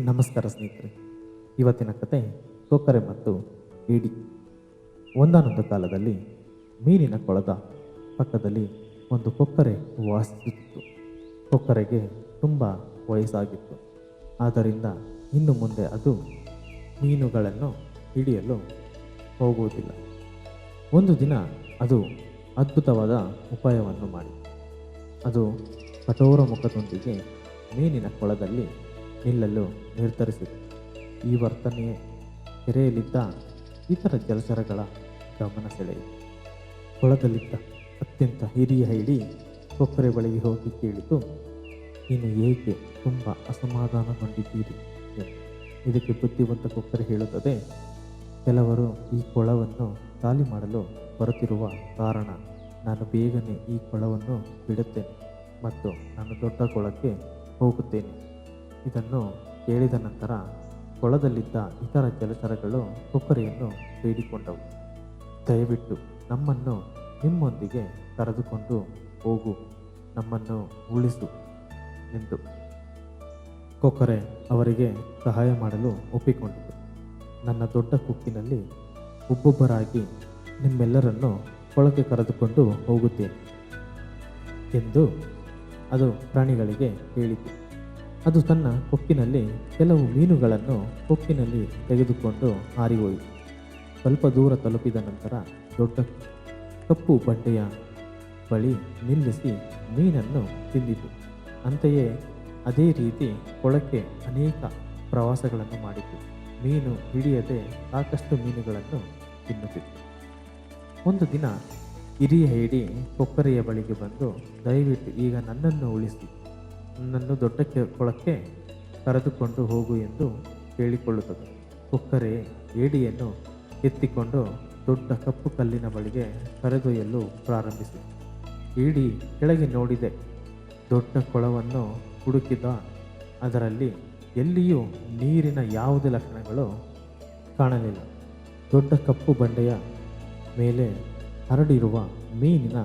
ನಮಸ್ಕಾರ ಸ್ನೇಹಿತರೆ. ಇವತ್ತಿನ ಕತೆ ಕೊಕ್ಕರೆ ಮತ್ತು ಏಡಿ ಒಂದಾನೊಂದು ಕಾಲದಲ್ಲಿ ಮೀನಿನ ಕೊಳದ ಪಕ್ಕದಲ್ಲಿ ಒಂದು ಕೊಕ್ಕರೆ ವಾಸಿಸುತ್ತಿತ್ತು ಕೊಕ್ಕರೆಗೆ ತುಂಬ ವಯಸ್ಸಾಗಿತ್ತು. ಆದ್ದರಿಂದ ಇನ್ನು ಮುಂದೆ ಅದು ಮೀನುಗಳನ್ನು ಹಿಡಿಯಲು ಹೋಗುವುದಿಲ್ಲ. ಒಂದು ದಿನ ಅದು ಅದ್ಭುತವಾದ ಉಪಾಯವನ್ನು ಮಾಡಿ ಅದು ಕಠೋರ ಮುಖದೊಂದಿಗೆ ಮೀನಿನ ಕೊಳದಲ್ಲಿ ನಿಲ್ಲಲು ನಿರ್ಧರಿಸಿತು ಈ ವರ್ತನೆ ಕೆರೆಯಲ್ಲಿದ್ದ ಇತರ ಜಲಚರಗಳ ಗಮನ ಸೆಳೆಯಿತು. ಕೊಳದಲ್ಲಿದ್ದ ಅತ್ಯಂತ ಹಿರಿಯ ಹಿಡಿ ಕೊಕ್ಕರೆ ಬಳಿಗೆ ಹೋಗಿ ಕೇಳಿತು, ನೀನು ಏಕೆ ತುಂಬ ಅಸಮಾಧಾನಗೊಂಡಿದ್ದೀರಿ ಇದಕ್ಕೆ ಬುದ್ಧಿವಂತ ಕೊಕ್ಕರೆ ಹೇಳುತ್ತದೆ, ಕೆಲವರು ಈ ಕೊಳವನ್ನು ಖಾಲಿ ಮಾಡಲು ಬರುತ್ತಿರುವ ಕಾರಣ ನಾನು ಬೇಗನೆ ಈ ಕೊಳವನ್ನು ಬಿಡುತ್ತೇನೆ ಮತ್ತು ನಾನು ದೊಡ್ಡ ಕೊಳಕ್ಕೆ ಹೋಗುತ್ತೇನೆ. ಇದನ್ನು ಕೇಳಿದ ನಂತರ ಕೊಳದಲ್ಲಿದ್ದ ಇತರ ಜಲಚರಗಳು ಕೊಕ್ಕರೆಯನ್ನು ಬೇಡಿಕೊಂಡವು. ದಯವಿಟ್ಟು ನಮ್ಮನ್ನು ನಿಮ್ಮೊಂದಿಗೆ ಕರೆದುಕೊಂಡು ಹೋಗು, ನಮ್ಮನ್ನು ಉಳಿಸು ಎಂದು. ಕೊಕ್ಕರೆ ಅವರಿಗೆ ಸಹಾಯ ಮಾಡಲು ಒಪ್ಪಿಕೊಂಡಿತು. ನನ್ನ ದೊಡ್ಡ ಕುಕ್ಕಿನಲ್ಲಿ ಒಬ್ಬೊಬ್ಬರಾಗಿ ನಿಮ್ಮೆಲ್ಲರನ್ನು ಕೊಳಕ್ಕೆ ಕರೆದುಕೊಂಡು ಹೋಗುತ್ತೇನೆ ಎಂದು ಅದು ಪ್ರಾಣಿಗಳಿಗೆ ಹೇಳಿತು. ಅದು ತನ್ನ ಕೊಕ್ಕಿನಲ್ಲಿ ಕೆಲವು ಮೀನುಗಳನ್ನು ಕೊಕ್ಕಿನಲ್ಲಿ ತೆಗೆದುಕೊಂಡು ಹಾರಿಹೋಯಿತು. ಸ್ವಲ್ಪ ದೂರ ತಲುಪಿದ ನಂತರ ದೊಡ್ಡ ಕಪ್ಪು ಬಂಡೆಯ ಬಳಿ ನಿಲ್ಲಿಸಿ ಮೀನನ್ನು ತಿಂದಿತು. ಅಂತೆಯೇ ಅದೇ ರೀತಿ ಕೊಳಕ್ಕೆ ಅನೇಕ ಪ್ರವಾಸಗಳನ್ನು ಮಾಡಿತು. ಮೀನು ಹಿಡಿಯದೆ ಸಾಕಷ್ಟು ಮೀನುಗಳನ್ನು ತಿನ್ನುತ್ತಿತ್ತು. ಒಂದು ದಿನ ಹಿರಿಯ ಹಿಡಿ ಕೊಕ್ಕರೆಯ ಬಳಿಗೆ ಬಂದು, ದಯವಿಟ್ಟು ಈಗ ನನ್ನನ್ನು ಉಳಿಸಿ. ನನ್ನನ್ನು ದೊಡ್ಡ ಕೊಳಕ್ಕೆ ಕರೆದುಕೊಂಡು ಹೋಗು ಎಂದು ಕೇಳಿಕೊಳ್ಳುತ್ತದೆ ಕುಕ್ಕರೆ, ಏಡಿಯನ್ನು ಎತ್ತಿಕೊಂಡು ದೊಡ್ಡ ಕಪ್ಪು ಕಲ್ಲಿನ ಬಳಿಗೆ ಕರೆದೊಯ್ಯಲು ಪ್ರಾರಂಭಿಸಿತು ಏಡಿ ಕೆಳಗೆ ನೋಡಿದೆ. ದೊಡ್ಡ ಕೊಳವನ್ನು ಹುಡುಕಿದ ಅದರಲ್ಲಿ ಎಲ್ಲಿಯೂ ನೀರಿನ ಯಾವುದೇ ಲಕ್ಷಣಗಳು ಕಾಣಲಿಲ್ಲ. ದೊಡ್ಡ ಕಪ್ಪು ಬಂಡೆಯ ಮೇಲೆ ಹರಡಿರುವ ಮೀನಿನ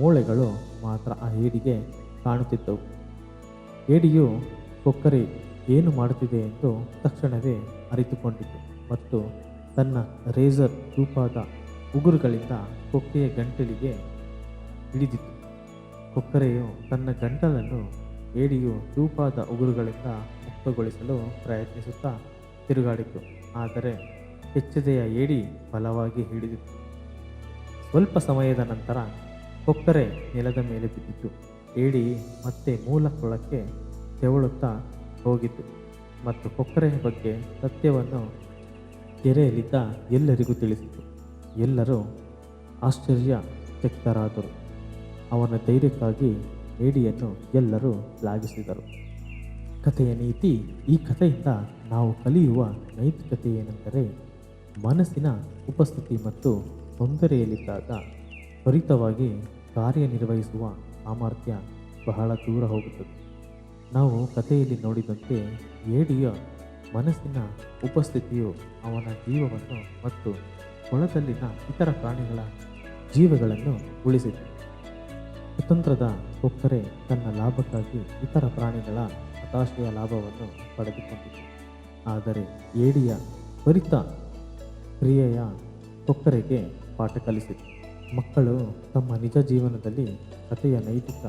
ಮೂಳೆಗಳು ಮಾತ್ರ ಆ ಏಡಿಗೆ ಕಾಣುತ್ತಿದ್ದವು. ಏಡಿಯು ಕೊಕ್ಕರೆ ಏನು ಮಾಡುತ್ತಿದೆ ಎಂದು ತಕ್ಷಣವೇ ಅರಿತುಕೊಂಡಿತು ಮತ್ತು ತನ್ನ ರೇಸರ್ ಚೂಪಾದ ಉಗುರುಗಳಿಂದ ಕೊಕ್ಕೆಯ ಗಂಟಲಿಗೆ ಹಿಡಿದಿತು ಕೊಕ್ಕರೆಯು ತನ್ನ ಗಂಟಲನ್ನು ಏಡಿಯು ಚೂಪಾದ ಉಗುರುಗಳಿಂದ ಮುಕ್ತಗೊಳಿಸಲು ಪ್ರಯತ್ನಿಸುತ್ತಾ ತಿರುಗಾಡಿತು, ಆದರೆ ಹೆಚ್ಚದೆಯ ಏಡಿ ಬಲವಾಗಿ ಹಿಡಿದಿತ್ತು ಸ್ವಲ್ಪ ಸಮಯದ ನಂತರ ಕೊಕ್ಕರೆ ನೆಲದ ಮೇಲೆ ಬಿದ್ದಿತು. ಏಡಿ ಮತ್ತೆ ಮೂಲ ಕೊಳಕ್ಕೆ ತೆವಳುತ್ತಾ ಹೋಗಿತು ಮತ್ತು ಕೊಕ್ಕರೆಯ ಬಗ್ಗೆ ಸತ್ಯವನ್ನು ಕೆರೆಯಲ್ಲಿದ್ದ ಎಲ್ಲರಿಗೂ ತಿಳಿಸಿತು. ಎಲ್ಲರೂ ಆಶ್ಚರ್ಯಚಕಿತರಾದರು. ಅವನ ಧೈರ್ಯಕ್ಕಾಗಿ ಏಡಿಯನ್ನು ಎಲ್ಲರೂ ಶ್ಲಾಘಿಸಿದರು ಕಥೆಯ ನೀತಿ ಈ ಕಥೆಯಿಂದ ನಾವು ಕಲಿಯುವ ನೈತಿಕತೆ ಏನೆಂದರೆ ಮನಸ್ಸಿನ ಉಪಸ್ಥಿತಿ ಮತ್ತು ತೊಂದರೆಯಲ್ಲಿದ್ದಾಗ ತ್ವರಿತವಾಗಿ ಕಾರ್ಯನಿರ್ವಹಿಸುವ ಸಾಮರ್ಥ್ಯ ಬಹಳ ದೂರ ಹೋಗುತ್ತದೆ. ನಾವು ಕಥೆಯಲ್ಲಿ ನೋಡಿದಂತೆ ಏಡಿಯ ಮನಸ್ಸಿನ ಉಪಸ್ಥಿತಿಯು ಅವನ ಜೀವವನ್ನು ಮತ್ತು ಕೊಳದಲ್ಲಿನ ಇತರ ಪ್ರಾಣಿಗಳ ಜೀವಗಳನ್ನು ಉಳಿಸಿತು. ಸ್ವತಂತ್ರದ ಕೊಕ್ಕರೆ ತನ್ನ ಲಾಭಕ್ಕಾಗಿ ಇತರ ಪ್ರಾಣಿಗಳ ಹತಾಶೆಯ ಲಾಭವನ್ನು ಪಡೆದುಕೊಂಡಿತು ಆದರೆ ಏಡಿಯ ತ್ವರಿತ ಕ್ರಿಯೆಯ ಕೊಕ್ಕರೆಗೆ ಪಾಠ ಕಲಿಸಿತು. ಮಕ್ಕಳು ತಮ್ಮ ನಿಜ ಜೀವನದಲ್ಲಿ ಕಥೆಯ ನೈತಿಕ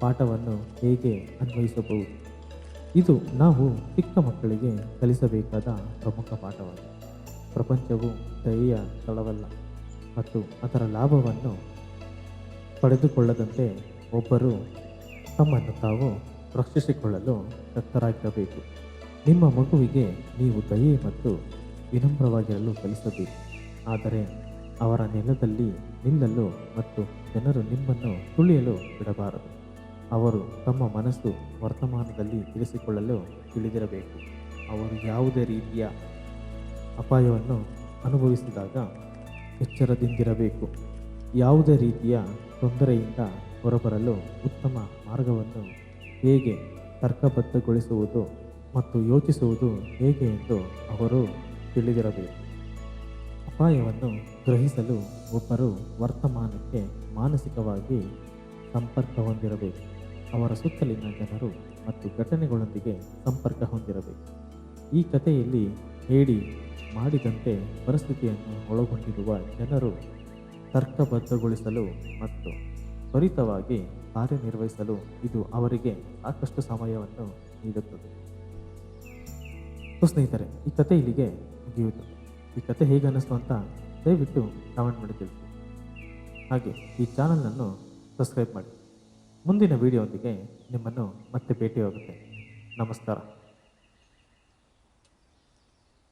ಪಾಠವನ್ನು ಹೇಗೆ ಅನ್ವಯಿಸಬಹುದು? ಇದು ನಾವು ಚಿಕ್ಕ ಮಕ್ಕಳಿಗೆ ಕಲಿಸಬೇಕಾದ ಪ್ರಮುಖ ಪಾಠವಾಗಿದೆ. ಪ್ರಪಂಚವು ದಯೆಯ ಸ್ಥಳವಲ್ಲ ಮತ್ತು ಅದರ ಲಾಭವನ್ನು ಪಡೆದುಕೊಳ್ಳದಂತೆ ಒಬ್ಬರು ತಮ್ಮನ್ನು ತಾವು ರಕ್ಷಿಸಿಕೊಳ್ಳಲು ಶಕ್ತರಾಗಿರಬೇಕು. ನಿಮ್ಮ ಮಗುವಿಗೆ ನೀವು ದಯೆ ಮತ್ತು ವಿನಮ್ರವಾಗಿರಲು ಕಲಿಸಬೇಕು. ಆದರೆ ಅವರ ನೆಲದಲ್ಲಿ ನಿಲ್ಲಲು ಮತ್ತು ಜನರು ನಿಮ್ಮನ್ನು ತುಳಿಯಲು ಬಿಡಬಾರದು. ಅವರು ತಮ್ಮ ಮನಸ್ಸು ವರ್ತಮಾನದಲ್ಲಿ ಇರಿಸಿಕೊಳ್ಳಲು ತಿಳಿದಿರಬೇಕು. ಅವರು ಯಾವುದೇ ರೀತಿಯ ಅಪಾಯವನ್ನು ಅನುಭವಿಸಿದಾಗ ಎಚ್ಚರದಿಂದಿರಬೇಕು. ಯಾವುದೇ ರೀತಿಯ ತೊಂದರೆಯಿಂದ ಹೊರಬರಲು ಉತ್ತಮ ಮಾರ್ಗವನ್ನು ಹೇಗೆ ತರ್ಕಬದ್ಧಗೊಳಿಸುವುದು ಮತ್ತು ಯೋಚಿಸುವುದು ಹೇಗೆ ಎಂದು ಅವರು ತಿಳಿದಿರಬೇಕು. ಅಪಾಯವನ್ನು ಗ್ರಹಿಸಲು ಒಬ್ಬರು ವರ್ತಮಾನಕ್ಕೆ ಮಾನಸಿಕವಾಗಿ ಸಂಪರ್ಕ ಹೊಂದಿರಬೇಕು. ಅವರ ಸುತ್ತಲಿನ ಜನರು ಮತ್ತು ಘಟನೆಗಳೊಂದಿಗೆ ಸಂಪರ್ಕ ಹೊಂದಿರಬೇಕು. ಈ ಕಥೆಯಲ್ಲಿ ಹೇಳಿ ಮಾಡಿದಂತೆ ಪರಿಸ್ಥಿತಿಯನ್ನು ಒಳಗೊಂಡಿರುವ ಜನರು ತರ್ಕಬದ್ಧಗೊಳಿಸಲು ಮತ್ತು ತ್ವರಿತವಾಗಿ ಕಾರ್ಯನಿರ್ವಹಿಸಲು ಇದು ಅವರಿಗೆ ಸಾಕಷ್ಟು ಸಮಯವನ್ನು ನೀಡುತ್ತದೆ. ಸ್ನೇಹಿತರೆ ಈ ಕಥೆ ಇಲ್ಲಿಗೆ ಮುಗಿಯುವುದು. ಈ ಕತೆ ಹೇಗೆ ಅನ್ನಿಸ್ತು ಅಂತ ದಯವಿಟ್ಟು ಕಾಮೆಂಟ್ ಮಾಡಿ ತಿಳಿಸಿ. ಹಾಗೆ ಈ ಚಾನಲನ್ನು ಸಬ್ಸ್ಕ್ರೈಬ್ ಮಾಡಿ. ಮುಂದಿನ ವಿಡಿಯೋದೊಂದಿಗೆ ನಿಮ್ಮನ್ನು ಮತ್ತೆ ಭೇಟಿಯಾಗುತ್ತೆ. ನಮಸ್ಕಾರ.